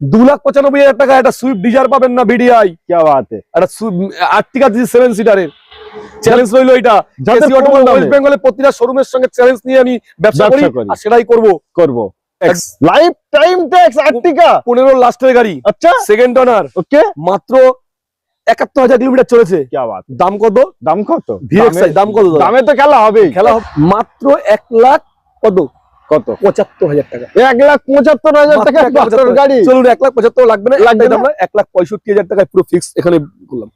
দু লাখ পঁচানব্বই হাজার টাকা একটা সুইফট ডিজার পাবেন না ভিডিআই একটা আর্টিকা সেভেন সিটারের চ্যালেঞ্জ ওয়েস্ট প্রতিটা শোরুমের সঙ্গে চ্যালেঞ্জ নিয়ে আমি ব্যবসা করি সেটাই লাইফ টাইম আর্টিকা গাড়ি। আচ্ছা। Second okay. মাত্র 71000 চলেছে। কি দাম কত? দাম কত? দাম কত? দামে তো খেলা হবে খেলা মাত্র এক লাখ কত? কত? পঁচাত্তর হাজার টাকা। এক লাখ পঁচাত্তর হাজার টাকা। গাড়ি। চলুন এক লাখ পঁচাত্তর লাগবে না লাগবে আমরা এক লাখ পঁয়ষট্টি হাজার টাকায় পুরো ফিক্স এখানে করলাম।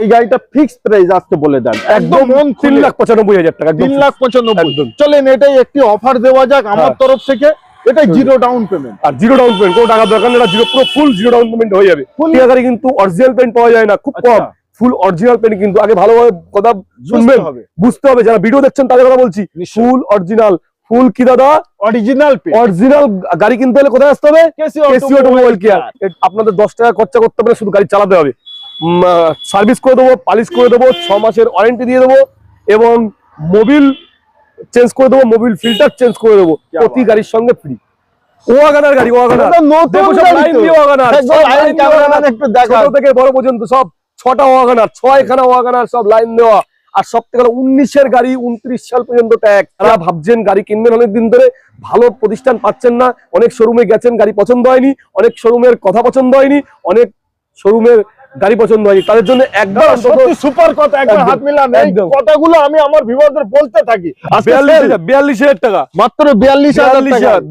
এই গাড়িটা ফিক্স প্রাইস আজকে বলে দেন। একদম তিন লাখ পঁচানব্বই হাজার টাকা তিন লাখ পঁচানব্বই। চলেন এটাই একটি অফার দেওয়া যাক আমার হ্যাঁ। তরফ থেকে। এটাই জিরো ডাউন পেমেন্ট আর জিরো ডাউন পেমেন্ট কোনো টাকা দরকার নেই এটা জিরো পুরো ফুল জিরো ডাউন পেমেন্ট হয়ে যাবে? টিয়া গাড়ি কিন্তু অরিজিনাল পেন্ট পাওয়া যায় না খুব আচ্ছা। কম। ফুল অরিজিনাল পেন কিন্তু আগে ভালোভাবে কথা শুনবেন বুঝতে হবে। যারা ভিডিও দেখছেন তাদের কথা বলছি ফুল অরিজিনাল ফুল কি দাদা? অরিজিনাল অরিজিনাল গাড়ি কিনতে হলে কোথায় আসতে হবে? কেসি অটোমোবাইল কেয়ার আপনাদের দশ টাকা খরচা করতে হবে শুধু গাড়ি চালাতে হবে। সার্ভিস করে দেবো পালিশ করে দেবো ছ মাসের ওয়ারেন্টি দিয়ে দেবো এবং মোবিল চেঞ্জ করে দেবো মোবিল ফিল্টার চেঞ্জ করে দেবো। প্রতি গাড়ির সঙ্গে ফ্রি ওয়াগানার গাড়ি ওয়াগানার। নতুন গাড়ি ওয়াগানার। একটু দেখো থেকে বড় পর্যন্ত সব। ছটা ওয়াগানার, ছয়খানা ওয়াগানার সব লাইন দেওয়া আর সব থেকে উনিশের গাড়ি উনত্রিশ সাল পর্যন্ত ট্যাগ। তারা ভাবছেন গাড়ি কিনবেন অনেকদিন ধরে, ভালো প্রতিষ্ঠান পাচ্ছেন না। অনেক শোরুমে গেছেন, গাড়ি পছন্দ হয়নি, অনেক শোরুমের কথা পছন্দ হয়নি, অনেক শোরুমের গাড়ি পছন্দ হয়নি তাদের জন্য একবার সুপার কথা একবার হাত মিলান। কথাগুলো আমি আমার বিবাদের বলতে থাকি। বিয়াল্লিশ হাজার টাকা। মাত্র বিয়াল্লিশ হাজার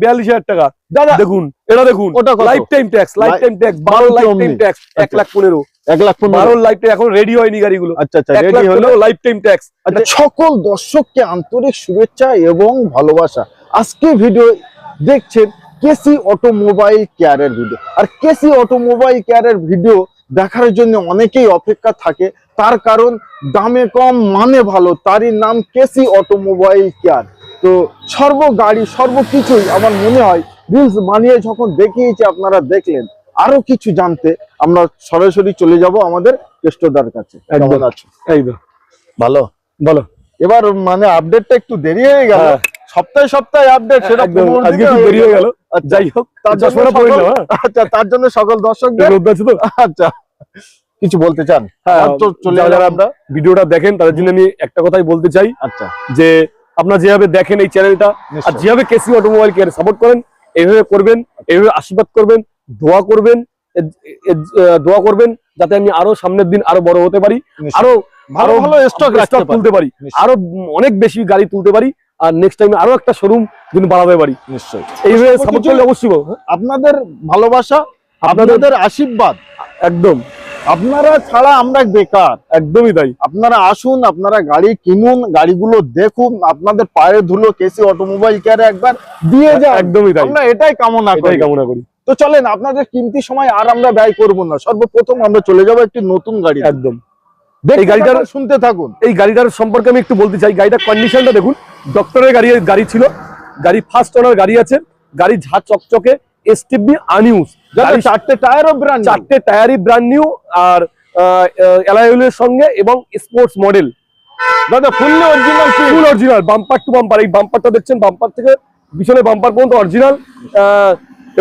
বিয়াল্লিশ হাজার টাকা। দাদা দেখুন এটা দেখুন ওটা life time tax life time tax বারো লাইফ টাইম ট্যাক্স এক আচ্ছা। লাখ পনেরো। এক লাখ পনেরো। লাইফ এখন রেডি হয়নি গাড়িগুলো। আচ্ছা আচ্ছা রেডি হলো। লাইফ টাইম ট্যাক্স আচ্ছা। সকল দর্শককে আন্তরিক শুভেচ্ছা এবং ভালোবাসা। আজকে ভিডিও দেখছেন কেসি অটোমোবাইল কেয়ারের ভিডিও আর কেসি অটোমোবাইল কেয়ারের ভিডিও দেখার জন্য অনেকেই অপেক্ষা থাকে। তার কারণ দামে কম মানে ভালো। তারই নাম কেসি অটোমোবাইল কেয়ার। তো সর্ব গাড়ি সর্বকিছুই আমার মনে হয় রিলস বানিয়ে যখন দেখিয়েছি আপনারা দেখলেন আরও কিছু জানতে আমরা সরাসরি চলে যাব আমাদের কেষ্টদার কাছে। একদম। ভালো? বলো। এবার মানে আপডেটটা একটু দেরি হয়ে গেল। হ্যাঁ। সপ্তাহে সপ্তাহে আপডেট সেটা আজকে হয়ে গেল। আচ্ছা, যাই হোক তার জন্য হ্যাঁ? আচ্ছা তার জন্য সকল দর্শকদের রোদ আছে তো? আচ্ছা। কিছু বলতে চান? হ্যাঁ, তো চলে যারা আমরা ভিডিওটা দেখেন তাদের জন্য আমি একটা কথাই বলতে চাই। আচ্ছা। যে আপনারা যেভাবে দেখেন এই চ্যানেলটা আর যেভাবে কেসি অটোমোবাইল কেয়ার সাপোর্ট করেন এইভাবে করবেন এইভাবে আশীর্বাদ করবেন দোয়া করবেন দোয়া করবেন যাতে আমি আরও সামনের দিন আরও বড় হতে পারি আরও ভালো ভালো স্টক তুলতে পারি আরও অনেক বেশি গাড়ি তুলতে পারি আর নেক্সট টাইমে আরও একটা শোরুম কিন্তু বাড়াতে পারি নিশ্চয়ই। এইভাবে সাপোর্ট করলে অবশ্যই? আপনাদের ভালোবাসা আপনাদের- আশীর্বাদ। একদম। আপনারা ছাড়া আমরা বেকার। একদমই তাই। আপনারা আসুন আপনারা গাড়ি কিনুন গাড়িগুলো দেখুন আপনাদের পায়ে ধুলো কেসি অটোমোবাইল কেয়ারে একবার দিয়ে যান। একদমই তাই। আমরা এটাই কামনা করি। কামনা করি। তো চলেন আপনাদের কিমতি সময় আর আমরা ব্যয় করব না। সর্বপ্রথম আমরা চলে যাব একটি নতুন গাড়ি একদম। এই গাড়িটার- শুনতে থাকুন। এই গাড়িটার সম্পর্কে আমি একটু বলতে চাই। গাড়িটার কন্ডিশনটা দেখুন। ডক্টরের গাড়ি গাড়ি ছিল। গাড়ি ফার্স্ট ওনার গাড়ি আছে। গাড়ি ঝা চকচকে এসটিভি গাড়ি চারটে টায়ারও ব্র্যান্ড চারটে টায়ারই ব্র্যান্ড নিউ আর এলআইএল সঙ্গে এবং স্পোর্টস মডেল দাদা fully original full original bumper to bumper এই বাম্পারটা দেখছেন? বাম্পার থেকে পিছনে বাম্পার পর্যন্ত অরিজিনাল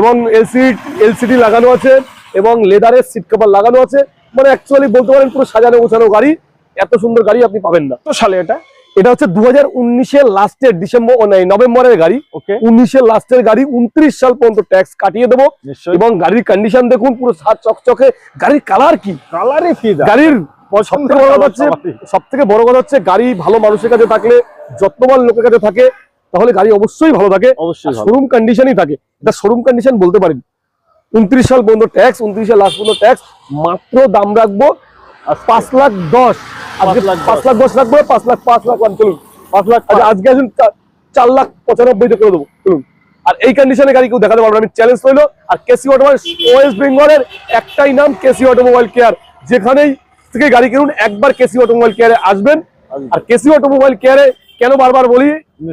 এবং এলসিডি এলসিডি লাগানো আছে এবং লেদারের সিট কভার লাগানো আছে। মানে অ্যাকচুয়ালি বলতে পারেন পুরো সাজানো গোছানো গাড়ি। এত সুন্দর গাড়ি আপনি পাবেন না। তো সালে এটা? এটা হচ্ছে দু হাজার উনিশের লাস্টের ডিসেম্বর ও নাই, নভেম্বরের গাড়ি। ওকে উনিশের লাস্টের গাড়ি উনত্রিশ সাল পর্যন্ত ট্যাক্স কাটিয়ে দেবো। এবং গাড়ির কন্ডিশন দেখুন পুরো সাত চকচকে। গাড়ির কালার কি? কালারই কি গাড়ির সব থেকে বড় কথা হচ্ছে সব থেকে বড় কথা হচ্ছে গাড়ি ভালো মানুষের কাছে থাকলে যত্নবান লোকের কাছে থাকে তাহলে গাড়ি অবশ্যই ভালো থাকে। অবশ্যই শোরুম কন্ডিশনই থাকে। এটা শোরুম কন্ডিশন বলতে পারেন। উনত্রিশ সাল পর্যন্ত ট্যাক্স উনত্রিশের লাস্ট পর্যন্ত ট্যাক্স মাত্র দাম রাখব পাঁচ লাখ দশ। আজকে পাঁচ লাখ পাঁচ লাখ দশ। রাখব পাঁচ লাখ পাঁচ লাখ ওয়ান চলুন পাঁচ লাখ আচ্ছা, আজকে আসুন চার লাখ পঁচানব্বইতে করে দেবো চলুন আর এই কন্ডিশনে গাড়ি কেউ দেখাতে পারব। আমি চ্যালেঞ্জ রইল। আর কেসি অটোমোবাইল ওয়েস্ট বেঙ্গলের একটাই নাম কেসি অটোমোবাইল কেয়ার যেখানেই থেকে গাড়ি কিনুন একবার কেসি অটোমোবাইল কেয়ারে আসবেন। আর কেসি অটোমোবাইল কেয়ারে কেন বারবার বলি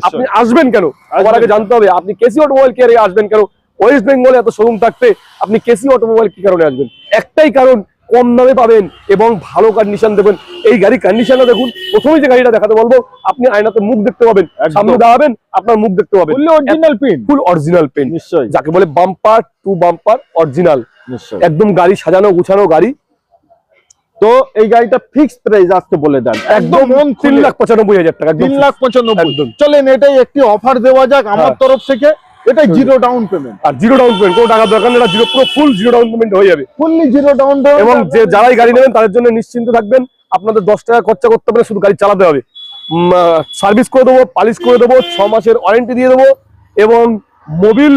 আপনি আসবেন কেন? আসবেন। আগে জানতে হবে আপনি কেসি অটোমোবাইল কেয়ারে আসবেন কেন? ওয়েস্ট বেঙ্গলে এত শোরুম থাকতে আপনি কেসি অটোমোবাইল কি কারণে আসবেন? একটাই কারণ কম দামে পাবেন এবং ভালো কন্ডিশন দেবেন। এই গাড়ির কন্ডিশনটা দেখুন। প্রথমেই যে গাড়িটা দেখাতে বলব আপনি আয়নাতে মুখ দেখতে পাবেন। সামনে দাঁড়াবেন আপনার মুখ দেখতে পাবেন। Original paint full original paint নিশ্চয়ই। যাকে বলে বাম্পার টু বাম্পার অরিজিনাল নিশ্চয়ই। একদম গাড়ি সাজানো গুছানো গাড়ি। তো এই গাড়িটা ফিক্সড প্রাইস আজকে বলে দেন। একদম তিন লাখ পঁচানব্বই হাজার টাকা তিন লাখ পঁচানব্বই। একদম। চলেন এটাই একটি অফার দেওয়া যাক আমার হ্যাঁ। তরফ থেকে। এটা জিরো ডাউন পেমেন্ট আর জিরো ডাউন পেমেন্ট কোনো টাকা দরকার নেই জিরো পুরো ফুল জিরো ডাউন পেমেন্ট হয়ে যাবে। ফুললি জিরো ডাউন পেমেন্ট এবং যে যারাই গাড়ি নেবেন তাদের জন্য নিশ্চিন্ত থাকবেন আপনাদের দশ টাকা খরচা করতে হবে শুধু গাড়ি চালাতে হবে। সার্ভিস করে দেবো পালিশ করে দেবো ছ মাসের ওয়ারেন্টি দিয়ে দেবো এবং মোবিল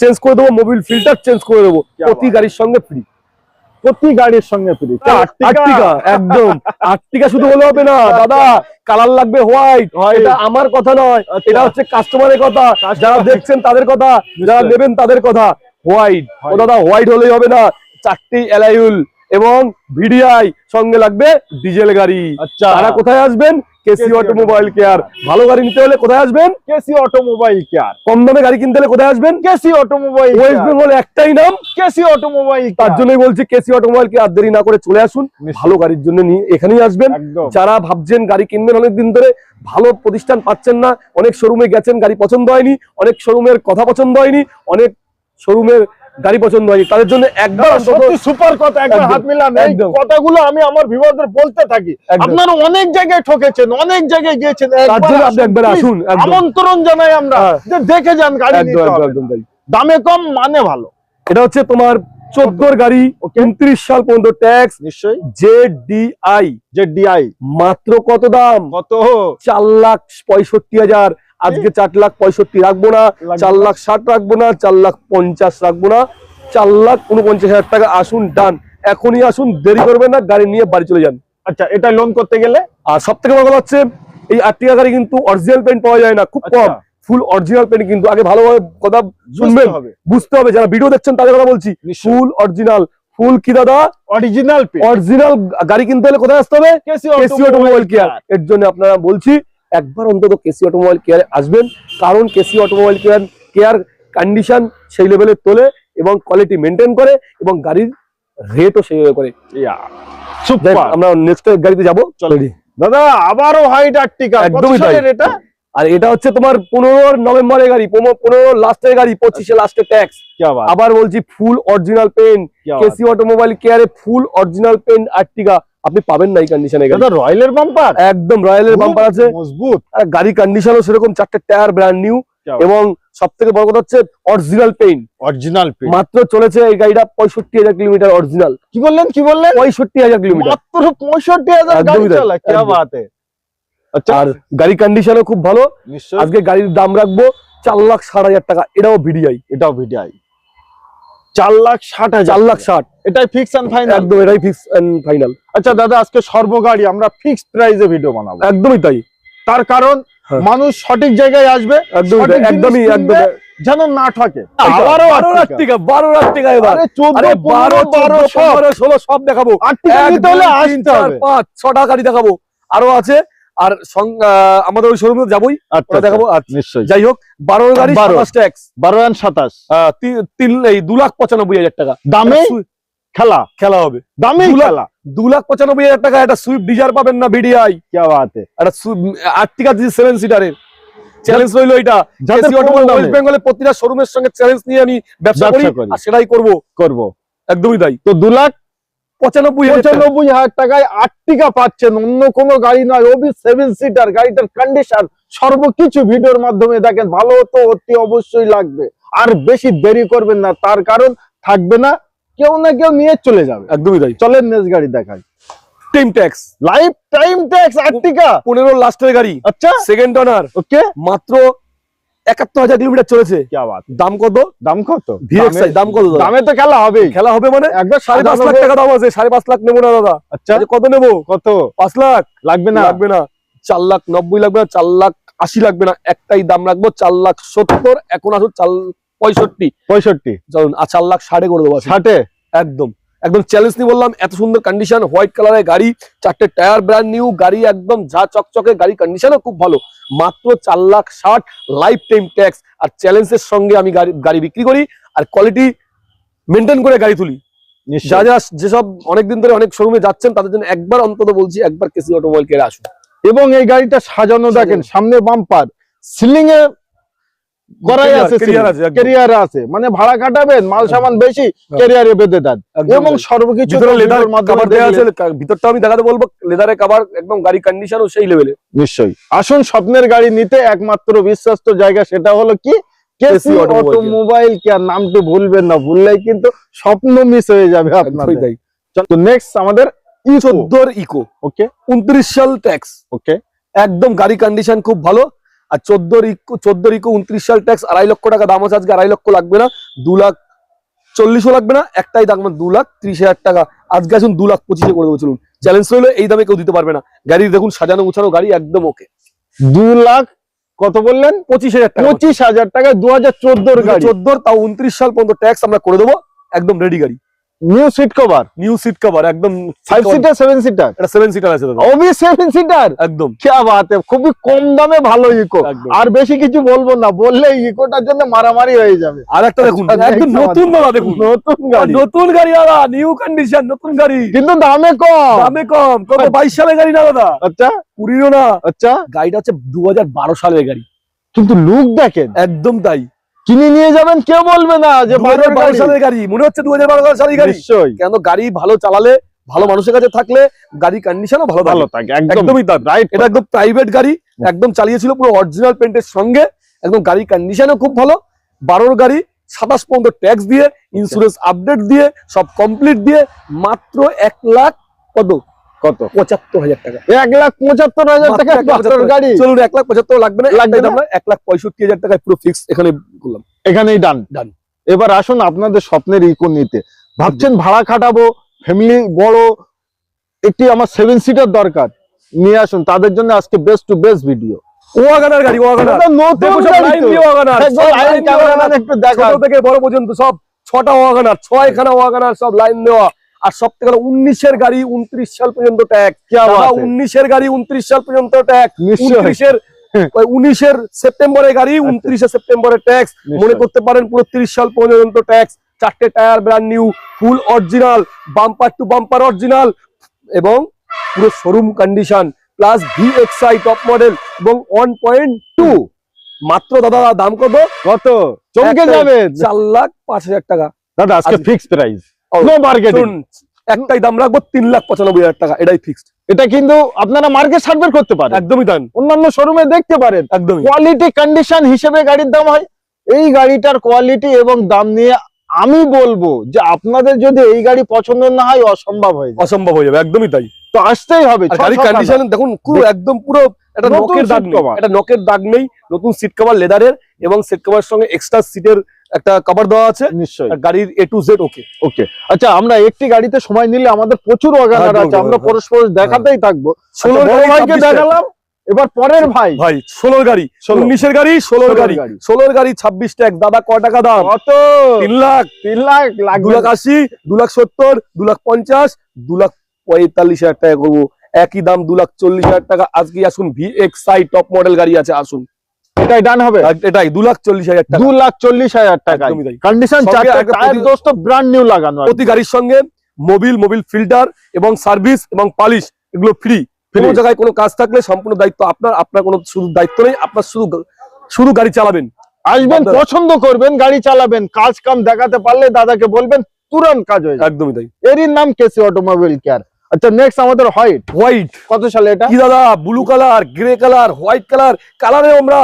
চেঞ্জ করে দেবো মোবিল ফিল্টার চেঞ্জ করে দেবো প্রতি গাড়ির সঙ্গে ফ্রি প্রতি গাড়ির সঙ্গে ফ্রি। আর্টিকা একদম। আর্টিকা শুধু হলে হবে না। দাদা কালার লাগবে হোয়াইট। এটা আমার কথা নয়। আচ্ছা। এটা হচ্ছে কাস্টমারের কথা। যারা দেখছেন তাদের কথা যারা নেবেন তাদের কথা। হোয়াইট ও দাদা হোয়াইট হলেই হবে না। চারটি এলাইউল এবং ভিডিআই সঙ্গে লাগবে ডিজেল গাড়ি। আচ্ছা। তারা কোথায় আসবেন? KC automobile care. ভালো গাড়ি নিতে হলে কোথায় আসবেন? KC automobile care. কম দামে গাড়ি কিনতে হলে কোথায় আসবেন? কেসি অটোমোবাইল ওয়েস্ট বেঙ্গল একটাই নাম। কেসি অটোমোবাইল তার জন্যই বলছি কেসি অটোমোবাইল কেয়ার দেরি না করে চলে আসুন। ভালো গাড়ির জন্য নিয়ে এখানেই আসবেন। যারা ভাবছেন গাড়ি কিনবেন অনেকদিন ধরে ভালো প্রতিষ্ঠান পাচ্ছেন না। অনেক শোরুমে গেছেন গাড়ি পছন্দ হয়নি। অনেক শোরুমের কথা পছন্দ হয়নি। অনেক শোরুমের গাড়ি পছন্দ হয়নি। তাদের জন্য একবার সত্যি সুপার কথা একবার হাত মিলান। এই একদম। কথাগুলো আমি আমার বিবাদের বলতে থাকি। আপনারা অনেক জায়গায় ঠকেছেন অনেক জায়গায় গিয়েছেন। আপনি একবার আসুন আমন্ত্রণ জানাই আমরা হ্যাঁ। যে দেখে যান গাড়ি দামে কম মানে ভালো। এটা হচ্ছে তোমার চোদ্দোর গাড়ি উনত্রিশ সাল পর্যন্ত ট্যাক্স নিশ্চয়ই। জে ডি আই যে ডিআই মাত্র কত দাম? কত? চার লাখ পঁয়ষট্টি হাজার। আজকে চার লাখ পঁয়ষট্টি রাখব না চার লাখ ষাট রাখব না চার লাখ পঞ্চাশ রাখব না চার লাখ উনপঞ্চাশ হাজার টাকা আসুন ডান। এখনই আসুন দেরি করবেন না গাড়ি নিয়ে বাড়ি চলে যান। আচ্ছা এটা লোন করতে গেলে? আর সব থেকে বড় কথা হচ্ছে এই আটটিকা গাড়ি কিন্তু অরিজিনাল পেন্ট পাওয়া যায় না খুব আচ্ছা। কম। ফুল অরিজিনাল পেন্ট কিন্তু আগে ভালোভাবে কথা শুনবেন হবে। বুঝতে হবে যারা ভিডিও দেখছেন তাদের কথা বলছি। ফুল অরিজিনাল ফুল কি দাদা? অরিজিনাল অরিজিনাল গাড়ি কিনতে হলে কোথায় আসতে হবে? কেসি কেসি অটোমোবাইল কেয়ার এর জন্য আপনারা বলছি একবার অন্তত কেসি অটোমোবাইল কেয়ারে আসবেন। কারণ KC automobile care care condition সেই লেভেলে তোলে এবং কোয়ালিটি মেনটেন করে এবং গাড়ির রেটও সেইভাবে করে। আমরা নেক্সট গাড়িতে যাব। দাদা আবারও হাইট আর্টিকা একদমই এটা? আর এটা হচ্ছে তোমার পনেরো নভেম্বরের গাড়ি পনেরো লাস্টের গাড়ি পঁচিশে লাস্টের ট্যাক্স আবার বলছি full original paint KC automobile কেয়ারে ফুল অরিজিনাল পেন আর্টিকা আপনি পাবেন না এই কন্ডিশনে রয়্যাল রয়্যালের বাম্পার একদম রয়্যালের বাম্পার আছে। মজবুত। আর গাড়ি কন্ডিশনও সেরকম চারটে টায়ার ব্র্যান্ড নিউ এবং সব থেকে বড় কথা হচ্ছে অরিজিনাল পেইন্ট অরিজিনাল পেইন্ট মাত্র চলেছে এই গাড়িটা পঁয়ষট্টি হাজার কিলোমিটার অরিজিনাল কি বললেন কি বললেন? পঁয়ষট্টি হাজার কিলোমিটার। মাত্র পঁয়ষট্টি হাজার আচ্ছা। আর গাড়ি কন্ডিশনও খুব ভালো। আজকে গাড়ির দাম রাখব চার লাখ ষাট হাজার টাকা। এটাও ভিডিআই এটাও ভিডিআই চার লাখ ষাট চার লাখ ষাট। এটাই ফিক্স অ্যান্ড ফাইনাল একদম এটাই ফিক্স ফাইনাল আচ্ছা দাদা আজকে সর্বগাড়ি আমরা ফিক্সড প্রাইসে ভিডিও বানাবো। একদমই তাই। তার কারণ হ্যাঁ। মানুষ সঠিক জায়গায় আসবে একদমই একদমই একদম যেন না ঠকে। আবারও বারো লাখ। টাকা বারো লাখ টাকা এবার। বারো বারো ষোলো সব দেখাবো। পাঁচ ছটা গাড়ি দেখাবো। আরও আছে? আর আমাদের ওই শোরুম যাবোই। আচ্ছা, আচ্ছা, দেখাবো। আচ্ছা, নিশ্চয়ই। যাই হোক বারো গাড়ি ট্যাক্স। বারো রান সাতাশ। তিন এই দু লাখ পঁচানব্বই হাজার টাকা। দামে খেলা। খেলা হবে। দামে খেলা। দু লাখ পঁচানব্বই হাজার টাকা একটা সুইফট ডিজার পাবেন না বিডিআই একটা সেভেন সিটারের চ্যালেঞ্জ রইল এটা। ওয়েস্ট বেঙ্গলের প্রতিটা শোরুমের সঙ্গে চ্যালেঞ্জ নিয়ে আমি ব্যবসা করি। সেটাই করব। করব। একদমই তাই। তো দু লাখ পঁচানব্বই হাজার পঁচানব্বই হাজার টাকায় আটটিকা পাচ্ছেন অন্য কোনো গাড়ি নয় ওবি সেভেন সিটার গাড়িটার কন্ডিশন সর্বকিছু ভিডিওর মাধ্যমে দেখেন ভালো তো অতি অবশ্যই লাগবে। আর বেশি দেরি করবেন না তার কারণ থাকবে না কেউ না কেউ নিয়ে চলে যাবে। একদমই তাই। চলেন নেক্সট গাড়ি দেখাই। Time tax life time tax Ertiga পনেরো লাস্টের গাড়ি। আচ্ছা। সেকেন্ড অনার ওকে মাত্র একাত্তর হাজার দাম কত? দাম কত? দাম দামে তো খেলা হবে। খেলা হবে মানে? সাড়ে আচ্ছা, পাঁচ আচ্ছা, লাখ দাম আছে সাড়ে পাঁচ লাখ নেব না দাদা? আচ্ছা। কত কত? পাঁচ লাখ। লাগবে না। লাগবে না। চার লাখ নব্বই লাগবে না চার লাখ আশি লাগবে না। একটাই দাম রাখব চার লাখ সত্তর এখন আসুন চার পঁয়ষট্টি। পঁয়ষট্টি। চলুন আর চার লাখ ষাটে করে দেবো ষাটে? একদম। একদম চ্যালেঞ্জ নিয়ে বললাম এত সুন্দর কন্ডিশন হোয়াইট কালারের গাড়ি চারটে টায়ার ব্র্যান্ড নিউ গাড়ি একদম ঝা চকচকে গাড়ি কন্ডিশনও খুব ভালো। মাত্র চার লাখ ষাট লাইফ টাইম ট্যাক্স আর চ্যালেঞ্জের সঙ্গে আমি গাড়ি গাড়ি বিক্রি করি আর কোয়ালিটি মেনটেন করে গাড়ি তুলি। যা যা যেসব অনেকদিন ধরে অনেক শোরুমে যাচ্ছেন তাদের জন্য একবার অন্তত বলছি একবার কেসি অটোমোবাইল কেয়ারে আসুন। এবং এই গাড়িটা সাজানো দেখেন সামনে বাম্পার সিলিং এ করাই আছে। ক্যারিয়ার আছে মানে ভাড়া কাটাবেন মাল সামান বেশি হ্যাঁ। ক্যারিয়ারে বেঁধে দেন। এবং সর্বকিছু লেদার কভার দেওয়া আছে ভিতরটা আমি দেখাতে বলব লেদারে কভার একদম গাড়ি কন্ডিশনও সেই লেভেলে নিশ্চয়ই। আসুন স্বপ্নের গাড়ি নিতে একমাত্র বিশ্বস্ত জায়গা সেটা হলো কি? KC automobile. Automobile care. নামটি ভুলবেন না ভুললেই কিন্তু স্বপ্ন মিস হয়ে যাবে তো নেক্সট আমাদের ইকো ওকে উনত্রিশ সাল ট্যাক্স ওকে একদম গাড়ি কন্ডিশন খুব ভালো। আর চোদ্দোর ইকো চোদ্দোর ইকো উনত্রিশ সাল ট্যাক্স আড়াই লক্ষ টাকা দাম আছে আজকে আড়াই লক্ষ লাগবে না। দু লাখ চল্লিশও লাগবে না একটাই দাম দু লাখ ত্রিশ হাজার টাকা। আজকে আসুন দু লাখ পঁচিশে করে দেবো চলুন। চ্যালেঞ্জ রইল এই দামে কেউ দিতে পারবে না। গাড়ি দেখুন সাজানো গুছানো গাড়ি একদম ওকে দু লাখ কত বললেন? পঁচিশ হাজার টাকা। পঁচিশ হাজার টাকা দু হাজার চোদ্দোর চোদ্দোর তাও উনত্রিশ সাল পর্যন্ত ট্যাক্স আমরা করে দেবো একদম রেডি গাড়ি। New seat cover new seat cover একদম 5 সিটার 7 সিটার এটা 7 সিটার আছে দাদা। ওবি 7 সিটার একদম। কি বাত খুবই কম দামে ভালো ইকো আর বেশি কিছু বলব না বললে ইকোটার জন্য মারামারি হয়ে যাবে। আর একটা দেখুন আচ্ছা, একদম নতুন দাদা আচ্ছা, দেখুন। নতুন গাড়ি। নতুন গাড়ি দাদা নিউ কন্ডিশন নতুন গাড়ি। কিন্তু দামে কম। দামে কম। কত 22 আচ্ছা। সালের গাড়ি না দাদা? আচ্ছা। পুরিরও না। আচ্ছা। গাড়িটা হচ্ছে 2012 সালের গাড়ি। কিন্তু লুক দেখেন। একদম তাই। কিনে নিয়ে যাবেন কেউ বলবে না যে বারো গাড়ি। সালের গাড়ি মনে হচ্ছে দু হাজার বারো সালের গাড়ি। নিশ্চয়ই। কেন গাড়ি ভালো চালালে ভালো মানুষের কাছে থাকলে গাড়ি কন্ডিশনও ভালো ভালো থাকে একদমই রাইট এটা একদম প্রাইভেট গাড়ি একদম চালিয়েছিল পুরো অরিজিনাল পেন্টের সঙ্গে। একদম গাড়ি কন্ডিশনও খুব ভালো। বারোর গাড়ি সাতাশ পর্যন্ত ট্যাক্স দিয়ে ইন্স্যুরেন্স আপডেট দিয়ে সব কমপ্লিট দিয়ে মাত্র এক লাখ কত? কত? পঁচাত্তর হাজার টাকা। এক লাখ পঁচাত্তর হাজার টাকা। গাড়ি। চলুন এক লাখ পঁচাত্তর লাগবে না লাগবে? না? এক লাখ পঁয়ষট্টি হাজার টাকায় পুরো ফিক্স এখানে করলাম। এখানেই ডান Done. এবার আসুন আপনাদের স্বপ্নের ইকো নিতে। ভাবছেন ভাড়া খাটাবো ফ্যামিলি বড় একটি আমার সেভেন সিটার দরকার। নিয়ে আসুন তাদের জন্য আজকে best to best video Wagon R গাড়ি ওয়াগানার নতুন ওয়াগানার। একটু দেখা থেকে বড় পর্যন্ত সব ছটা ওয়াগানার ছয়খানা ওয়াগানার সব লাইন দেওয়া আর সব থেকে উনিশের গাড়ি উনত্রিশ সাল পর্যন্ত ট্যাক্স উনিশের গাড়ি উনত্রিশ সাল পর্যন্ত ট্যাক্স উনিশের উনিশের সেপ্টেম্বরের গাড়ি আচ্ছা। উনত্রিশে সেপ্টেম্বরের ট্যাক্স মনে করতে পারেন পুরো তিরিশ সাল পর্যন্ত ট্যাক্স চারটে tyre brand new full original bumper to bumper original এবং পুরো showroom condition plus V XI top model এবং ওয়ান পয়েন্ট টু মাত্র দাদা দাম কত? কত? চমকে যাবে চার লাখ পাঁচ হাজার টাকা। দাদা আজকে ফিক্সড প্রাইস নো মার্কেটিং একটাই দাম রাখব তিন লাখ পঁচানব্বই হাজার টাকা এটাই ফিক্সড এটা কিন্তু আপনারা মার্কেট সার্ভে করতে পারেন। একদমই দাম অন্যান্য শোরুমে দেখতে পারেন। একদমই। কোয়ালিটি কন্ডিশন হিসেবে গাড়ির দাম হয়। এই গাড়িটার কোয়ালিটি এবং দাম নিয়ে আমি বলব যে আপনাদের যদি এই গাড়ি পছন্দ না হয় অসম্ভব হয়ে অসম্ভব হয়ে যাবে একদমই তাই। তো আসতেই হবে গাড়ির কন্ডিশন দেখুন পুরো একদম পুরো একটা নকের দাগ নেই। একটা নকের দাগ নেই নতুন সিট কভার লেদারের এবং সিট কভার সঙ্গে এক্সট্রা সিটের একটা কভার দেওয়া আছে। নিশ্চয়ই। গাড়ির এ টু জেড ওকে ওকে আচ্ছা আমরা একটি গাড়িতে সময় নিলে আমাদের প্রচুর অগানার একদম, আছে আমরা পরস্পর দেখাতেই থাকব। ষোলো আচ্ছা, ভাইকে দেখালাম এবার পরের ভাই। ভাই ষোলোর গাড়ি উনিশের গাড়ি ষোলোর গাড়ি। ষোলোর গাড়ি ছাব্বিশ ট্যাক্স দাদা ক টাকা দাম? কত? তিন লাখ। তিন লাখ লাখ দু লাখ আশি দু লাখ সত্তর দু লাখ পঞ্চাশ দু লাখ পঁয়তাল্লিশ হাজার টাকা করব। একই দাম দু লাখ চল্লিশ হাজার টাকা। আজকে আসুন V X I top model গাড়ি আছে আসুন। এটাই ডান হবে। এটাই দু লাখ চল্লিশ হাজার টাকা। দু লাখ চল্লিশ হাজার টাকা। কন্ডিশন টায়ার ব্র্যান্ড নিউ লাগানো আছে। প্রতি গাড়ির সঙ্গে মোবিল মোবিল ফিল্টার এবং সার্ভিস এবং পালিশ এগুলো ফ্রি কোনো জায়গায় কোনো কাজ থাকলে সম্পূর্ণ দায়িত্ব আপনার আপনার কোনো শুধু দায়িত্ব নেই আপনার শুধু শুধু গাড়ি চালাবেন। আসবেন পছন্দ করবেন গাড়ি চালাবেন কাজ কাম দেখাতে পারলে দাদাকে বলবেন তুরন্ত কাজ হয়ে একদমই তাই। এরই নাম কেসি অটোমোবাইল কেয়ার আচ্ছা নেক্সট আমাদের হোয়াইট হোয়াইট কত সালে এটা? কি দাদা? Blue colour grey colour white colour কালারে আমরা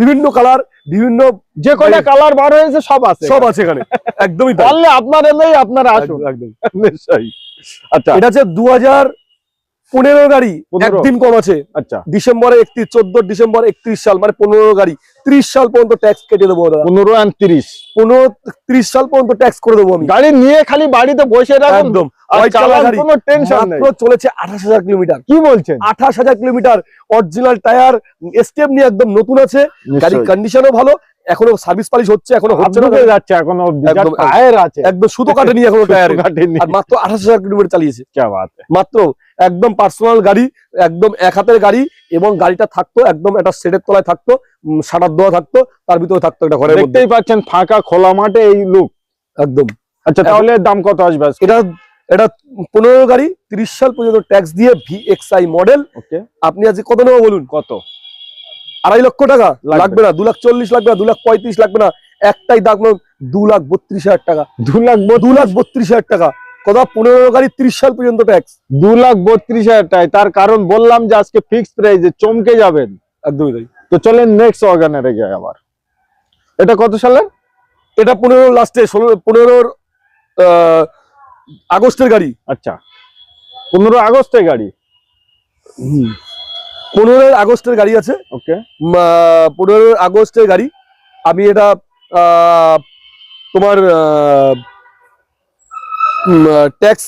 বিভিন্ন কালার বিভিন্ন যে কয়টা কালার বার হয়েছে সব আছে সব আছে এখানে। একদমই পারলে আপনার এলেই আপনারা আসুন। একদম। আচ্ছা। এটা হচ্ছে দু হাজার পনেরো গাড়ি 15 একদিন কম আছে। আচ্ছা। ডিসেম্বরে একত্রিশ চোদ্দ ডিসেম্বর একত্রিশ সাল মানে পনেরো গাড়ি। ত্রিশ সাল পর্যন্ত ট্যাক্স কেটে দেবো পনেরো আর তিরিশ। পনেরো ত্রিশ সাল পর্যন্ত ট্যাক্স করে দেবো আমি। গাড়ি নিয়ে খালি বাড়িতে বসে একদম। চলেছে আঠাশ হাজার কিলোমিটার। কি বলছেন? আঠাশ হাজার কিলোমিটার অরিজিনাল টায়ার স্টেপ নিয়ে একদম নতুন আছে। গাড়ির। কন্ডিশনও ভালো। এখনও সার্ভিস পালিশ হচ্ছে এখনও হচ্ছে না। যাচ্ছে এখনও টায়ার আছে। একদম সুতো কাটেনি এখনও টায়ার আর মাত্র আঠাশ হাজার কিলোমিটার চালিয়েছে। মাত্র একদম পার্সোনাল গাড়ি একদম এক হাতের গাড়ি এবং গাড়িটা থাকতো একদম একটা সেটের তলায় থাকতো সাড়ার দেওয়া থাকতো তার ভিতরে থাকতো একটা ঘরে দেখতেই পাচ্ছেন ফাঁকা খোলা মাঠে এই লোক একদম। আচ্ছা তাহলে দাম কত আসবে এটা এটা পনেরো গাড়ি তিরিশ সাল পর্যন্ত ট্যাক্স দিয়ে ভি এক্স আই মডেল আপনি আজকে কত নেব বলুন? কত? আড়াই লক্ষ টাকা? লাগবে। না দু লাখ চল্লিশ লাগবে না দু লাখ পঁয়ত্রিশ লাগবে না। একটাই দাম দু লাখ বত্রিশ হাজার টাকা। দু লাখ দু লাখ বত্রিশ হাজার টাকা। কথা পনেরো গাড়ি তিরিশ সাল পর্যন্ত ট্যাক্স দু লাখ বত্রিশ হাজার টাকা। তার কারণ বললাম যে আজকে ফিক্স প্রাইসে চমকে যাবেন। একদমই তাই। তো চলেন নেক্সট অর্গানের যাই আবার। এটা কত সালে? এটা পনেরো লাস্টে ষোলো পনেরোর আহ, আগস্টের গাড়ি। আচ্ছা। পনেরো আগস্টের গাড়ি। পনেরোই আগস্টের গাড়ি আছে। ওকে। পনেরোই আগস্টের গাড়ি। আমি এটা তোমার ট্যাক্স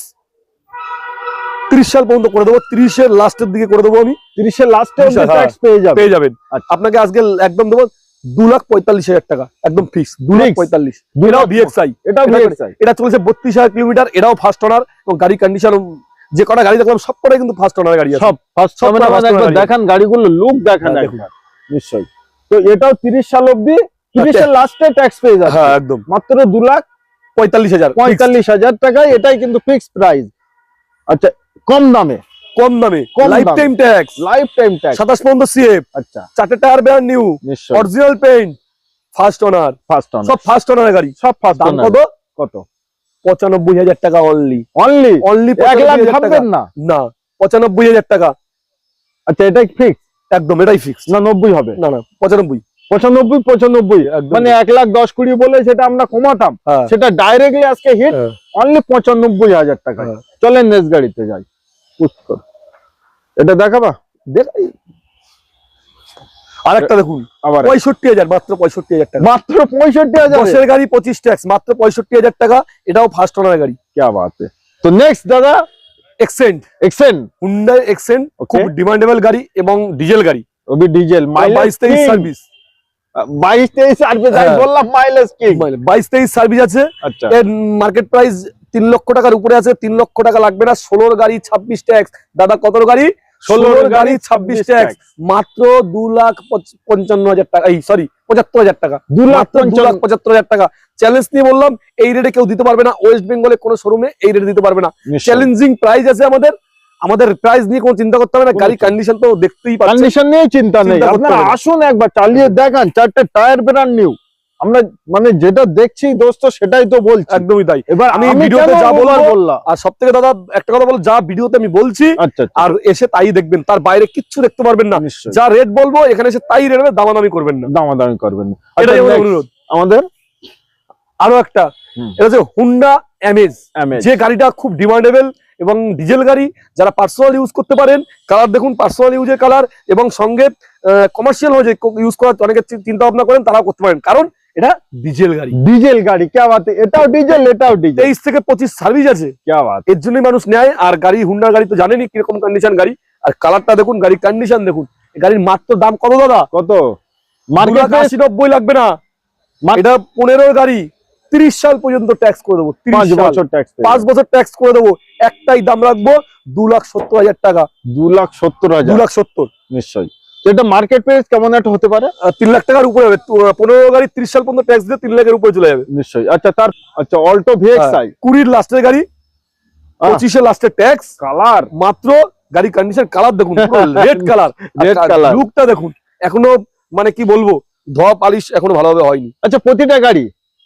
তিরিশ সাল পর্যন্ত করে দেবো। তিরিশের লাস্টের দিকে করে দেবো আমি। তিরিশের লাস্টে। ট্যাক্স পেয়ে যাবে। পেয়ে যাবেন। আচ্ছা। আপনাকে আজকে একদম দেবো দু লাখ পঁয়তাল্লিশ হাজার টাকা একদম ফিক্স দু লাখ পঁয়তাল্লিশ। এটাও ভিএক্সআই এটা এটা- VXI বত্রিশ হাজার কিলোমিটার এটাও ফার্স্ট ওনার এবং গাড়ি কন্ডিশন যে কটা গাড়ি দেখলাম সব কটাই কিন্তু ফার্স্ট ওনার গাড়ি সব ফার্স্ট first owner দেখান গাড়িগুলো লুক দেখান হ্যাঁ, একবার। নিশ্চয়ই। তো এটাও তিরিশ সাল অব্দি তিরিশের লাস্টে ট্যাক্স পেয়ে যাবে হ্যাঁ একদম। মাত্র দু লাখ পঁয়তাল্লিশ হাজার। পঁয়তাল্লিশ হাজার টাকায় এটাই কিন্তু ফিক্স প্রাইস আচ্ছা কম দামে। কম দামে। Life time tax life time tax সাতাশ পর্যন্ত সিএফ আচ্ছা। চারটে tyre brand new original paint first owner first owner সব ফার্স্ট ওনার গাড়ি। সব ফার্স্ট দাম কত? কত? পঁচানব্বই হাজার টাকা অনলি অনলি অনলি এক লাখ না? না পঁচানব্বই হাজার টাকা। আচ্ছা এটাই ফিক্স একদম এটাই ফিক্স না নব্বই হবে? না না পঁচানব্বই। পঁচানব্বই পঁচানব্বই মানে এক লাখ দশ কুড়ি বলে সেটা আমরা কমাতাম। হ্যাঁ, সেটা ডাইরেক্টলি আজকে হিট হ্যাঁ, অনলি পঁচানব্বই হাজার টাকা। হ্যাঁ। চলেন নেক্সট গাড়িতে যাই। এটা দেখাবা? দেখাই। আরেকটা দেখুন পঁয়ষট্টি হাজার মাত্র পঁয়ষট্টি হাজার টাকা। মাত্র পঁয়ষট্টি হাজার? গাড়ি পঁচিশ ট্যাক্স মাত্র পঁয়ষট্টি হাজার টাকা এটাও ফার্স্ট ওনার গাড়ি। কে তো নেক্সট দাদা এক্সেন্ট এক্সেন্ট হুন্ডাই এক্সেন্ট খুব ডিমান্ডেবল গাড়ি এবং ডিজেল গাড়ি। ডিজেল সার্ভিস 22 বললাম সার্ভিস আছে। মার্কেট প্রাইস তিন লক্ষ টাকার উপরে আছে তিন লক্ষ টাকা লাগবে না। 16 গাড়ি 26 ট্যাক্স। দাদা কত গাড়ি? ষোলোর গাড়ি ছাব্বিশ ট্যাক্স। মাত্র দু লাখ পঞ্চান্ন হাজার টাকা এই সরি পঁচাত্তর হাজার টাকা। দু লাখ দু লাখ পঁচাত্তর হাজার টাকা। চ্যালেঞ্জ নিয়ে বললাম এই রেটে কেউ দিতে পারবে না। ওয়েস্ট বেঙ্গলে কোনো শোরুমে এই রেটে দিতে পারবে না। চ্যালেঞ্জিং প্রাইস আছে আমাদের। আমাদের প্রাইস নিয়ে কোনো চিন্তা করতে হবে না। গাড়ি কন্ডিশন তো দেখতেই পাচ্ছেন। কন্ডিশন নিয়ে চিন্তা নেই। আপনারা আসুন একবার। চালিয়ে দেখান চারটে টায়ার ব্র্যান্ড নিউ আমরা মানে যেটা দেখছি দোস্ত সেটাই তো বলছি। একদমই তাই। এবার আমি ভিডিওতে যা বলার বললাম। আর সব থেকে দাদা একটা কথা বলো যা ভিডিওতে আমি বলছি আচ্ছা আচ্ছা, আর এসে তাই দেখবেন তার বাইরে কিচ্ছু দেখতে পারবেন না। যা রেট বলব এখানে এসে তাই রেট দামাদামি করবেন না। দামাদামি করবেন না। এটাই আচ্ছা, অনুরোধ। আমাদের? আরও একটা। এটা হচ্ছে হুন্ডা অ্যামেজ। যে গাড়িটা খুব ডিমান্ডেবল এবং ডিজেল গাড়ি যারা পার্সোনাল ইউজ করতে পারেন কালার দেখুন পার্সোনাল ইউজের কালার এবং সঙ্গে কমার্শিয়াল হয়ে ইউজ করার অনেকে চিন্তা ভাবনা করেন তারাও করতে পারেন। কারণ এটা ডিজেল গাড়ি। ডিজেল গাড়ি কে বাত এটাও ডিজেল এটাও ডিজেল। তেইশ থেকে পঁচিশ সার্ভিস আছে। কে বাত এর জন্যই মানুষ নেয় আর গাড়ি হুন্ডার গাড়ি তো জানেনই কীরকম কন্ডিশন গাড়ি। আর কালারটা দেখুন গাড়ির কন্ডিশন দেখুন। গাড়ির মাত্র দাম কত দাদা? কত? মার্কেট আশি নব্বই লাগবে না। এটা পনেরোর গাড়ি তিরিশ সাল পর্যন্ত ট্যাক্স করে দেবো পাঁচ বছর ট্যাক্স পাঁচ বছর ট্যাক্স করে দেবো একটাই দাম রাখব দু লাখ সত্তর হাজার টাকা। দু লাখ সত্তর হাজার। দু লাখ সত্তর। নিশ্চয়ই। তো এটা মার্কেট প্রাইস কেমন একটা হতে পারে? তিন লাখ টাকার উপরে হবে। পনেরো গাড়ি তিরিশ সাল পর্যন্ত ট্যাক্স দিয়ে তিন লাখের উপরে চলে যাবে। নিশ্চয়ই। আচ্ছা তার আচ্ছা অল্টো ভিএক্সআই কুড়ির লাস্টের গাড়ি পঁচিশের লাস্টের ট্যাক্স কালার মাত্র গাড়ি কন্ডিশন কালার দেখুন রেড কালার Red colour। লুকটা দেখুন। এখনও মানে কি বলব ধোয়া পালিশ এখনও ভালোভাবে হয়নি। আচ্ছা প্রতিটা গাড়ি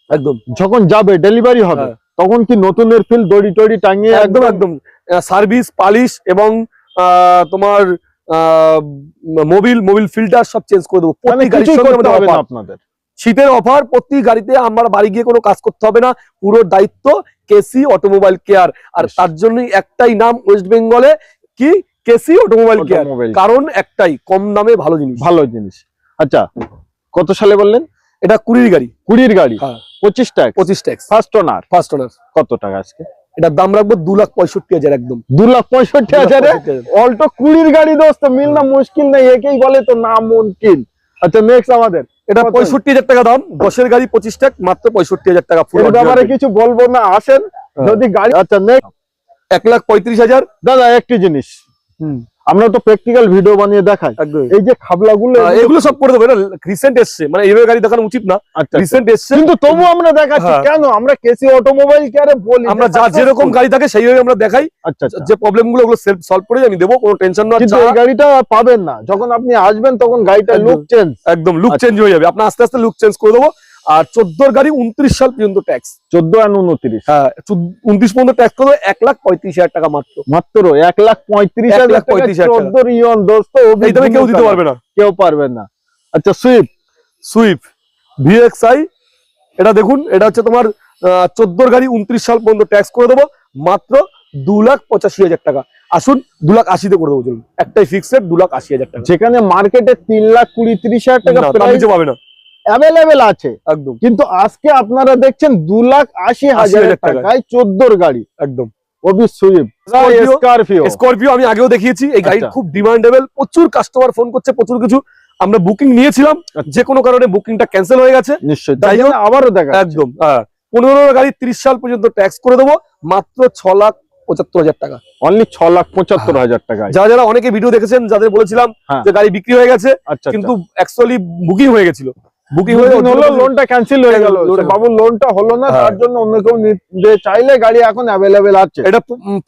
একদম। যখন যাবে ডেলিভারি হবে হ্যাঁ। তখন কি নতুনের ফিল দড়ি টড়ি টাঙিয়ে একদম একদম? সার্ভিস পালিশ এবং তোমার মোবিল মোবিল ফিল্টার সব চেঞ্জ করে দেবো। প্রতি গাড়ির সঙ্গে। আপনাদের। শীতের অফার প্রতি গাড়িতে আমার বাড়ি গিয়ে কোনো কাজ করতে হবে না। পুরো দায়িত্ব কেসি অটোমোবাইল কেয়ার আর তার জন্যই একটাই নাম ওয়েস্ট বেঙ্গলে কি কেসি অটোমোবাইল কেয়ার। কারণ একটাই কম দামে ভালো জিনিস। ভালো জিনিস। আচ্ছা কত সালে বললেন? এটা কুড়ির গাড়ি। কুড়ির গাড়ি। হ্যাঁ। পঁচিশ টাকা পঁচিশ tax first owner first owner কত টাকা আজকে? এটার দাম রাখব দু লাখ পঁয়ষট্টি হাজার একদম। দু লাখ পঁয়ষট্টি হাজারে? অল্টো কুড়ির গাড়ি দোস্ত মিলনা মুশকিল নেই একেই বলে তো না মুশকিল আচ্ছা নেক্সট আমাদের। এটা পঁয়ষট্টি হাজার টাকা দাম দশের গাড়ি পঁচিশ টাক মাত্র পঁয়ষট্টি হাজার টাকা ফুল ব্যাপারে কিছু বলব না আসেন হ্যাঁ। যদি গাড়ি আচ্ছা নেক্সট এক লাখ পঁয়ত্রিশ হাজার। দাদা একটি জিনিস। আমরা তো প্র্যাকটিক্যাল ভিডিও বানিয়ে দেখাই। এই যে খাবলাগুলো এগুলো সব করে দেবো। এটা রিসেন্ট এসছে। মানে এইভাবে গাড়ি দেখানো উচিত না। আচ্ছা আচ্ছা। রিসেন্ট এসছে। কিন্তু তবু আমরা দেখাচ্ছি হ্যাঁ। কেন? আমরা কেসি অটোমোবাইল কেয়ারে বলি আমরা যা যেরকম গাড়ি থাকে সেইভাবে আমরা দেখাই। আচ্ছা আচ্ছা। যে প্রবলেমগুলো ওগুলো সেলফ সলভ করে আমি দেবো কোনো টেনশন না। কিন্তু এই গাড়িটা পাবেন না। যখন আপনি আসবেন তখন গাড়িটা লুক চেঞ্জ একদম। লুক আচ্ছা। চেঞ্জ হয়ে যাবে। আপনার আস্তে আস্তে লুক চেঞ্জ করে দেবো। আর চোদ্দোর গাড়ি উনত্রিশ সাল পর্যন্ত ট্যাক্স চোদ্দ আর উনত্রিশ। হ্যাঁ উনত্রিশ পর্যন্ত ট্যাক্স করে দেবো এক লাখ পঁয়ত্রিশ হাজার টাকা মাত্র। মাত্র এক লাখ পঁয়ত্রিশ এক লাখ পঁয়ত্রিশ হাজার রিয়ন দোস্ত কেউ দিতে পারবে না। কেউ পারবে না। আচ্ছা সুইফট। সুইফট ভিএক্সআই এটা দেখুন এটা হচ্ছে তোমার চোদ্দোর গাড়ি উনত্রিশ সাল পর্যন্ত ট্যাক্স করে দেবো মাত্র দু লাখ পঁচাশি হাজার টাকা। আসুন দু লাখ আশিতে করে দেবো চলুন। একটাই ফিক্সড দু লাখ আশি হাজার টাকা। যেখানে মার্কেটে তিন লাখ কুড়ি ত্রিশ হাজার টাকা পাবে না। অ্যাভেলেবেল আছে। একদম। কিন্তু আজকে আপনারা দেখছেন দু লাখ আশি হাজার টাকা। টাকায় চোদ্দোর গাড়ি। একদম। স্করপিও স্করপিও আমি আগেও দেখিয়েছি এই গাড়ি আচ্ছা। খুব ডিমান্ডেবল প্রচুর কাস্টমার ফোন করছে প্রচুর কিছু আমরা বুকিং নিয়েছিলাম আচ্ছা। যে কোনো কারণে বুকিংটা ক্যান্সেল হয়ে গেছে। নিশ্চয়ই। তাই জন্য আবারও দেখা একদম হ্যাঁ। পনেরো গাড়ি ত্রিশ সাল পর্যন্ত ট্যাক্স করে দেবো মাত্র ছ লাখ পঁচাত্তর হাজার টাকা। অনলি ছ লাখ পঁচাত্তর হাজার টাকায়। যারা যারা অনেকে ভিডিও দেখেছেন যাদের বলেছিলাম হ্যাঁ। যে গাড়ি বিক্রি হয়ে গেছে আচ্ছা কিন্তু অ্যাকচুয়ালি বুকিং হয়ে গেছিল। বুকিং হয়ে হলো লোনটা ক্যান্সেল হয়ে গেল। বাবুর লোনটা হলো না হ্যাঁ। তার জন্য অন্য কেউ নিতে চাইলে গাড়ি এখন অ্যাভেলেবেল আছে। এটা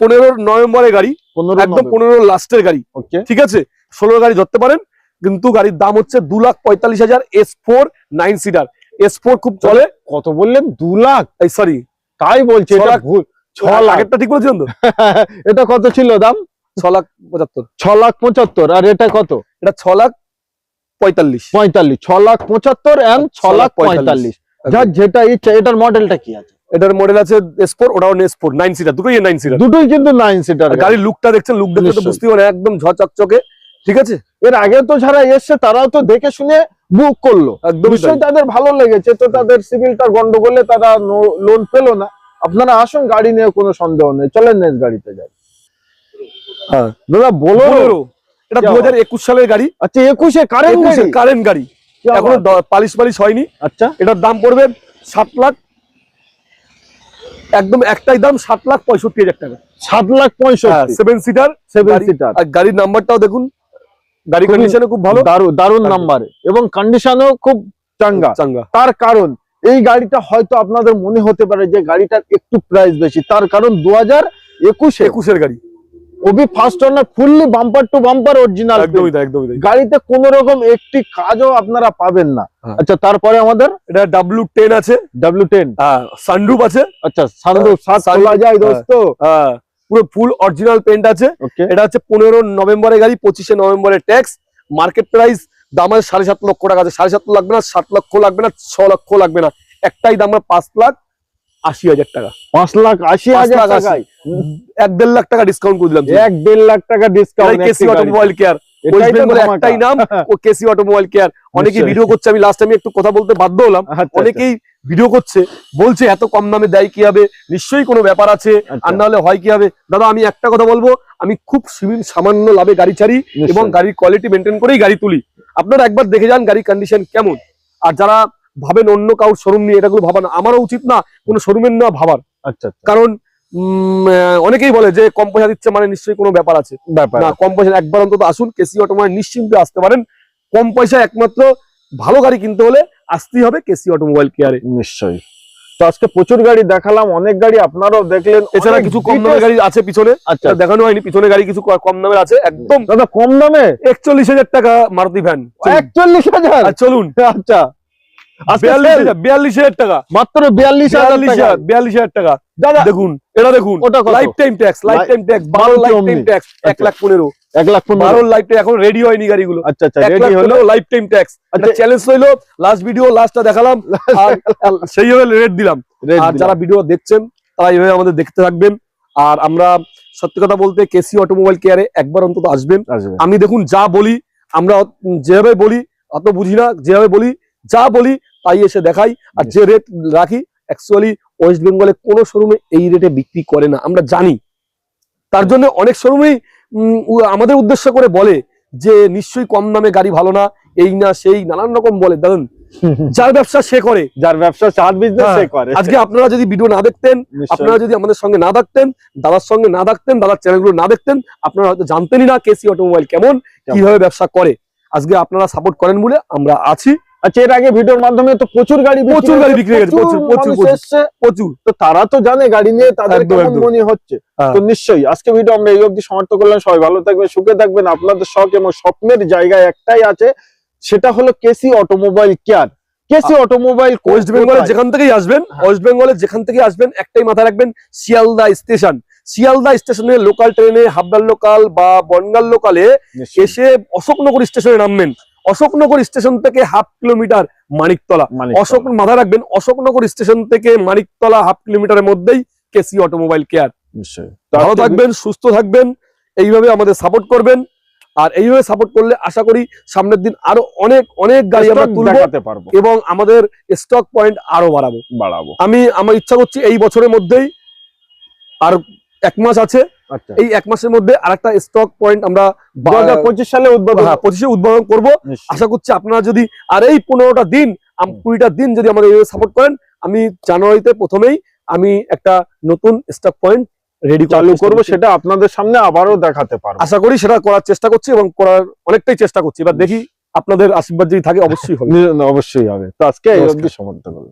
পনেরো নভেম্বরের গাড়ি একদম পনেরো লাস্টের গাড়ি। ঠিক আছে? ষোলো গাড়ি ধরতে পারেন কিন্তু গাড়ির দাম হচ্ছে দু লাখ পঁয়তাল্লিশ হাজার S four nine seater S four খুব চলে। কত বললেন? দু লাখ? এই সরি তাই বলছি এটা। ভুল। ছ লাখ আগেরটা ঠিক বলছেন তো? এটা কত ছিল দাম? ছ লাখ পঁচাত্তর। ছ লাখ পঁচাত্তর আর এটা কত? এটা ছ লাখ পঁয়তাল্লিশ। পঁয়তাল্লিশ ছ লাখ পঁচাত্তর ছ লাখ পঁয়তাল্লিশ। যার যেটা ইচ্ছা এটার মডেলটা কি আছে? এটার মডেল আছে এস ওটাও এস নাইন সিটার দুটোই নাইন সিটার দুটোই কিন্তু নাইন সিটার গাড়ির লুকটা দেখছেন লুক দেখলে তো বুঝতেই পারেন একদম ঝচকচকে ঠিক আছে? এর আগে তো যারা এসছে তারাও তো দেখে শুনে বুক করল। নিশ্চয়ই তাদের ভালো লেগেছে তো তাদের সিভিলটা গন্ডগোলে তারা লোন পেল না। আপনারা আসুন গাড়ি নিয়ে কোনো সন্দেহ নেই। চলেন নেক্সট গাড়িতে যাই। হ্যাঁ। দাদা বলো এটা দু হাজার একুশ সালের গাড়ি। আচ্ছা একুশে কারেন্ট কারেন্ট গাড়ি? এখনও পালিশ পালিশ হয়নি। আচ্ছা। এটার দাম পড়বে সাত লাখ একদম একটাই দাম সাত লাখ পঁয়ষট্টি হাজার টাকা। সাত লাখ পঁয়ষট্টি। সেভেন সিটার সেভেন সিটার আর গাড়ির নাম্বারটাও দেখুন। গাড়ি কন্ডিশনে খুব ভালো। দারুণ একদম। এবং কন্ডিশনও খুব চাঙ্গা। চাঙ্গা। তার কারণ এই গাড়িটা হয়তো আপনাদের মনে হতে পারে যে গাড়িটার একটু প্রাইস বেশি। তার কারণ দু হাজার একুশে একুশের গাড়ি। Obi first owner fully bumper to bumper original একদমই একদমই গাড়িতে কোন রকম একটি কাজও আপনারা পাবেন না। হ্যাঁ। আচ্ছা তারপরে আমাদের এটা ডাব্লিউ টেন আছে। ডাব্লিউ টেন সানরুপ আছে। আচ্ছা সানরুফ সাত sunroof, খোলা যায় হ্যাঁ। দোস্ত পুরো ফুল অরিজিনাল পেন্ট আছে। এটা হচ্ছে পনেরো নভেম্বরের গাড়ি পঁচিশে নভেম্বরের ট্যাক্স মার্কেট প্রাইস দাম আছে সাড়ে সাত লক্ষ টাকা আছে। সাড়ে সাত লাগবে না সাত লক্ষ লাগবে না ছ লক্ষ লাগবে না। একটাই দাম পাঁচ লাখ আশি হাজার টাকা। পাঁচ লাখ আশি হাজার টাকায়। এক দেড় লাখ টাকা ডিসকাউন্ট করে দিলাম এক দেড় লাখ টাকা discount KC automobile care west একটাই নাম ও কেসি অটোমোবাইল কেয়ার অনেকেই ভিডিও করছে আমি লাস্ট আমি একটু কথা বলতে বাধ্য হলাম। আচ্ছা, অনেকেই ভিডিও করছে বলছে এত কম দামে দেয় কি হবে নিশ্চয়ই কোনো ব্যাপার আছে আচ্ছা, আর না হলে হয় কি হবে দাদা আমি একটা কথা বলব আমি খুব সামান্য লাভে গাড়ি ছাড়ি এবং গাড়ির কোয়ালিটি মেনটেন করেই গাড়ি তুলি। আপনারা একবার দেখে যান গাড়ির কন্ডিশন কেমন। আর যারা ভাবেন অন্য কারোর শোরুম নিয়ে এটাগুলো ভাবা না আমারও উচিত না কোনো শোরুমের না ভাবার। আচ্ছা আচ্ছা, কারণ অনেকেই বলে যে কম পয়সা দিচ্ছে মানে নিশ্চয়ই কোনো ব্যাপার আছে। না কম পয়সা একবার অন্তত আসুন কেসি অটোমোবাইল নিশ্চিন্তে আসতে পারেন। কম পয়সা একমাত্র ভালো গাড়ি কিনতে হলে আসতেই হবে কেসি অটোমোবাইল কেয়ারে নিশ্চয়ই। তো আজকে প্রচুর গাড়ি দেখালাম অনেক গাড়ি আপনারাও দেখলেন। এছাড়া কিছু কম দামের গাড়ি আছে পিছনে আচ্ছা। দেখানো হয়নি পিছনে গাড়ি কিছু কম দামের আছে একদম দাদা কম দামে? একচল্লিশ হাজার টাকা মারুতি ভ্যান। একচল্লিশ হাজার? চলুন। আচ্ছা। বিয়াল্লিশ হাজার টাকা। মাত্র বিয়াল্লিশ হাজার বিয়াল্লিশ হাজার টাকা। দাদা দেখুন এটা দেখুন ওটা life time tax life time tax বারো Maruti লাইফ টাইম ট্যাক্স এক। লাখ পনেরো। এক লাখ পনেরো। বারো লাইফ টাইম এখন রেডি হয়নি গাড়িগুলো। আচ্ছা আচ্ছা রেডি হলো। Life time tax. Challenge last video লাস্টটা দেখালাম। আর আর সেইভাবে রেট দিলাম। আর যারা ভিডিও দেখছেন তারা এইভাবে আমাদের দেখতে থাকবেন। আর আমরা সত্যি কথা বলতে কেসি অটোমোবাইল কেয়ারে একবার অন্তত আসবেন। আমি দেখুন যা বলি আমরা যেভাবে বলি অত বুঝি না যেভাবে বলি যা বলি তাই এসে দেখাই। আর যে রেট রাখি অ্যাকচুয়ালি ওয়েস্ট বেঙ্গলে কোনো শোরুমে এই রেটে বিক্রি করে না আমরা জানি। তার জন্য অনেক শোরুমেই আমাদের উদ্দেশ্য করে বলে যে নিশ্চয়ই কম দামে গাড়ি ভালো না এই না সেই নানান রকম বলে। দেখুন যার ব্যবসা সে করে। যার ব্যবসা চার বিজনেস হ্যাঁ, সে করে। আজকে আপনারা যদি ভিডিও না দেখতেন আপনারা যদি আমাদের সঙ্গে না থাকতেন দাদার সঙ্গে না থাকতেন দাদার চ্যানেলগুলো না দেখতেন আপনারা হয়তো জানতেনই না কেসি অটোমোবাইল কেমন কীভাবে ব্যবসা করে। আজকে আপনারা সাপোর্ট করেন বলে আমরা আছি। আচ্ছা এর আগে ভিডিওর মাধ্যমে তো প্রচুর গাড়ি প্রচুর গাড়ি বিক্রি হয়ে গেছে, প্রচুর, প্রচুর, প্রচুর। তো তারা তো জানে গাড়ি নিয়ে তাদের কেমন মনে হচ্ছে। হ্যাঁ। তো নিশ্চয়ই আজকে ভিডিও আমরা এই অবধি সমাপ্ত করলাম। সবাই ভালো থাকবেন সুখে থাকবেন। আপনাদের শখ এবং স্বপ্নের জায়গায় একটাই আছে সেটা হলো KC automobile care. KC automobile west বেঙ্গলের যেখান থেকেই আসবেন হ্যাঁ। ওয়েস্ট বেঙ্গলের যেখান থেকে আসবেন একটাই মাথায় রাখবেন শিয়ালদা স্টেশন। শিয়ালদা স্টেশনে লোকাল ট্রেনে হাবড়ার লোকাল বা বনগাল লোকালে এসে অশোকনগর স্টেশনে নামবেন। অশোকনগর স্টেশন থেকে হাফ কিলোমিটার মানিকতলা। অশোক মাথায় রাখবেন অশোকনগর স্টেশন থেকে মানিকতলা হাফ কিলোমিটারের মধ্যেই কেসি অটোমোবাইল কেয়ার। ভালো থাকবেন সুস্থ থাকবেন এইভাবে আমাদের সাপোর্ট করবেন। আর এইভাবে সাপোর্ট করলে আশা করি সামনের দিন আরও অনেক অনেক গাড়ি আমরা তুলবো দেখাতে পারব। এবং আমাদের স্টক পয়েন্ট আরও বাড়াবো। বাড়াবো। আমি আমার ইচ্ছা করছি এই বছরের মধ্যেই আর এক মাস আছে এই এক মাসের মধ্যে আরেকটা স্টক পয়েন্ট আমরা দু হাজার পঁচিশ সালে উদ্বোধন হ্যাঁ, পঁচিশে উদ্বোধন করব। আশা করছি আপনারা যদি আর এই পনেরোটা দিন কুড়িটা দিন যদি আমাদের এইভাবে সাপোর্ট করেন আমি জানুয়ারিতে প্রথমেই আমি একটা নতুন স্টক পয়েন্ট রেডি চালু করব সেটা আপনাদের সামনে আবারও দেখাতে পারব। আশা করি সেটা করার চেষ্টা করছি এবং করার অনেকটাই চেষ্টা করছি। এবার দেখি আপনাদের আশীর্বাদ যদি থাকে অবশ্যই হবে। অবশ্যই হবে। তো আজকে এই অবধি সমাপ্ত করব